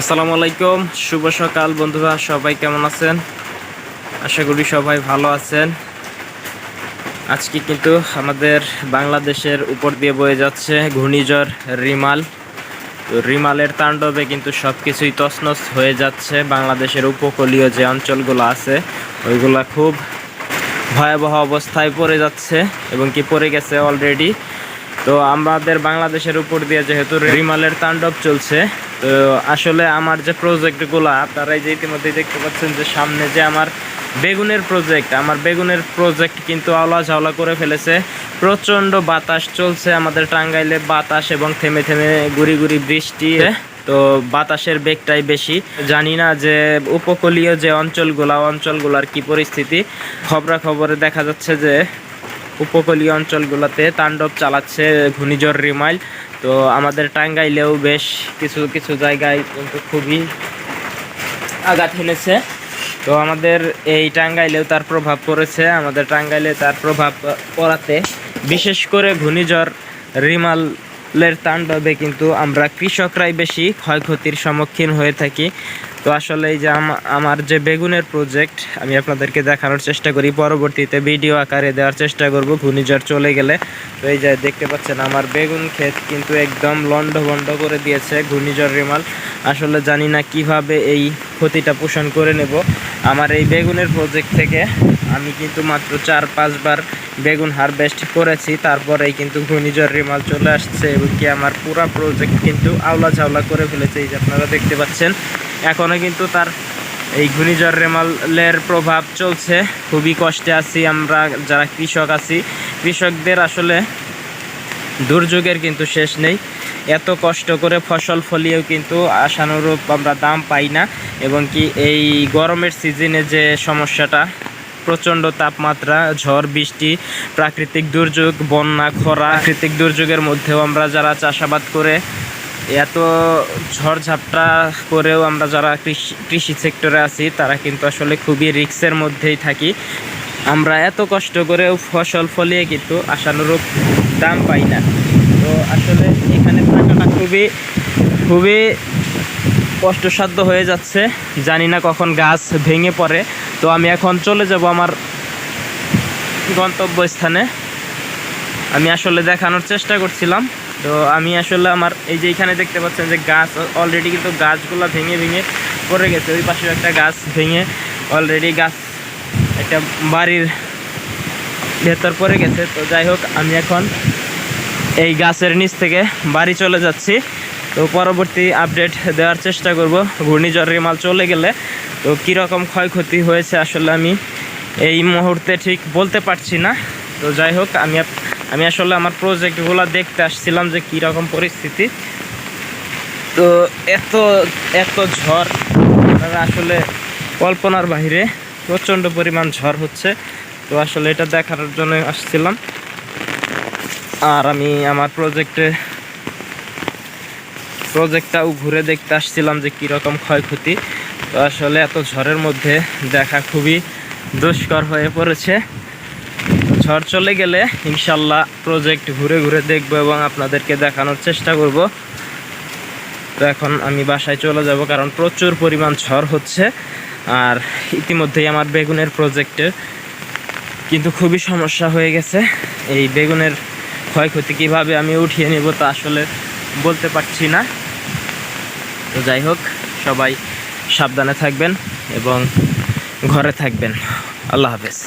আসসালামু আলাইকুম, শুভ সকাল বন্ধুরা, সবাই কেমন আছেন? আশা করি সবাই ভালো আছেন। আজকে কিন্তু আমাদের বাংলাদেশের উপর দিয়ে বয়ে যাচ্ছে ঘূর্ণিঝড় রিমাল। রিমালের তাণ্ডবে কিন্তু সব কিছুই তছনছ হয়ে যাচ্ছে বাংলাদেশের উপকূলীয় যে অঞ্চলগুলো আছে, ওইগুলা খুব ভয়াবহ অবস্থায় পড়ে যাচ্ছে এবং কি পড়ে গেছে অলরেডি তো আমাদের বাংলাদেশের উপর দিয়ে যেহেতু রিমালের তাণ্ডব চলছে তো আসলে আমার যে প্রজেক্টগুলো আপনারা এই যে ইতিমধ্যেই দেখতে পাচ্ছেন যে সামনে যে আমার বেগুনের প্রজেক্ট আমার বেগুনের প্রজেক্ট কিন্তু আওলা ঝাওলা করে ফেলেছে। প্রচণ্ড বাতাস চলছে আমাদের টাঙ্গাইলে, বাতাস এবং থেমে থেমে গুড়ি গুড়ি বৃষ্টি। তো বাতাসের বেগটাই বেশি। জানি না যে উপকূলীয় যে অঞ্চলগুলা, অঞ্চলগুলার কি পরিস্থিতি। খবরাখবরে দেখা যাচ্ছে যে উপকূলীয় অঞ্চলগুলোতে তাণ্ডব চালাচ্ছে ঘূর্ণিঝড় রিমাইল। তো আমাদের টাঙ্গাইলেও বেশ কিছু কিছু জায়গায় কিন্তু খুবই আঘাত হেনেছে। তো আমাদের এই টাঙ্গাইলেও তার প্রভাব পড়েছে। আমাদের টাঙ্গাইলে তার প্রভাব পড়াতে বিশেষ করে ঘূর্ণিঝড় রিমালের তাণ্ডবে কিন্তু আমরা কৃষকরাই বেশি ক্ষয়ক্ষতির সম্মুখীন হয়ে থাকি। তো আসলে এই যে আম- আমার যে বেগুনের প্রজেক্ট আমি আপনাদেরকে দেখানোর চেষ্টা করি। পরবর্তীতে ভিডিও আকারে দেওয়ার চেষ্টা করব, ঘূর্ণিঝড় চলে গেলে। তো এই যে দেখতে পাচ্ছেন, আমার বেগুন ক্ষেত কিন্তু একদম লন্ড ভন্ড করে দিয়েছে ঘূর্ণিঝড় রিমাল। আসলে জানি না কীভাবে এই ক্ষতিটা পোষণ করে নেব। আমার এই বেগুনের প্রজেক্ট থেকে আমি কিন্তু মাত্র চার, পাঁচবার বেগুন হারভেস্ট করেছি। তারপরেই কিন্তু ঘূর্ণিঝড় রিমাল চলে আসছে এবং কি আমার পুরা প্রজেক্ট কিন্তু আওলা ঝাওলা করে ফেলেছে। এই যে আপনারা দেখতে পাচ্ছেন এখনও কিন্তু তার এই ঘূর্ণিঝড় রেমালের প্রভাব চলছে। খুবই কষ্টে আছি আমরা, যারা কৃষক আছি। কৃষকদের আসলে দুর্যোগের কিন্তু শেষ নেই। এত কষ্ট করে ফসল ফলিয়েও কিন্তু আশানুরূপ আমরা দাম পাই না। এবং কি এই গরমের সিজনে যে সমস্যাটা, প্রচণ্ড তাপমাত্রা, ঝড়, বৃষ্টি, প্রাকৃতিক দুর্যোগ, বন্যা, খরা, প্রাকৃতিক দুর্যোগের মধ্যেও আমরা যারা চাষাবাদ করে এত ঝড়ঝাপটা করেও আমরা যারা কৃষি কৃষি সেক্টরে আছি, তারা কিন্তু আসলে খুবই রিক্সের মধ্যেই থাকি। আমরা এত কষ্ট করেও ফসল ফলিয়ে কিন্তু আশানুরূপ দাম পাই না। তো আসলে এখানে থাকাটা খুবই খুবই কষ্টসাধ্য হয়ে যাচ্ছে। জানি না কখন গাছ ভেঙে পড়ে। তো আমি এখন চলে যাব আমার গন্তব্যস্থানে। আমি আসলে দেখানোর চেষ্টা করছিলাম। তো আমি আসলে আমার এই যে এখানে দেখতে পাচ্ছেন যে গাছ অলরেডি কিন্তু গাছগুলো ভেঙে ভেঙে পড়ে গেছে। ওই পাশে একটা গাছ ভেঙে অলরেডি গাছ একটা বাড়ির ভেতর পড়ে গেছে। তো যাই হোক, আমি এখন এই গাছের নিচ থেকে বাড়ি চলে যাচ্ছি। তো পরবর্তী আপডেট দেওয়ার চেষ্টা করব। ঘূর্ণিঝড় রেমাল চলে গেলে তো কীরকম ক্ষয়ক্ষতি হয়েছে আসলে আমি এই মুহূর্তে ঠিক বলতে পারছি না। তো যাই হোক, আমি আমি আসলে আমার প্রজেক্টগুলো দেখতে আসছিলাম যে কীরকম পরিস্থিতি। তো এত এত ঝড় আসলে কল্পনার বাইরে প্রচণ্ড পরিমাণ ঝড় হচ্ছে। তো আসলে এটা দেখার জন্য আসছিলাম। আর আমি আমার প্রজেক্টে প্রজেক্টটাও ঘুরে দেখতে আসছিলাম যে কীরকম ক্ষয়ক্ষতি। তো আসলে এত ঝড়ের মধ্যে দেখা খুবই দুষ্কর হয়ে পড়েছে। ঝড় চলে গেলে ইনশাল্লাহ প্রজেক্ট ঘুরে ঘুরে দেখব এবং আপনাদেরকে দেখানোর চেষ্টা করব। তো এখন আমি বাসায় চলে যাব কারণ প্রচুর পরিমাণ ঝড় হচ্ছে আর ইতিমধ্যেই আমার বেগুনের প্রজেক্টে কিন্তু খুবই সমস্যা হয়ে গেছে। এই বেগুনের ক্ষয়ক্ষতি কীভাবে আমি উঠিয়ে নেব তা আসলে বলতে পারছি না। তো যাই হোক, সবাই সাবধানে থাকবেন এবং ঘরে থাকবেন। আল্লাহ হাফেজ।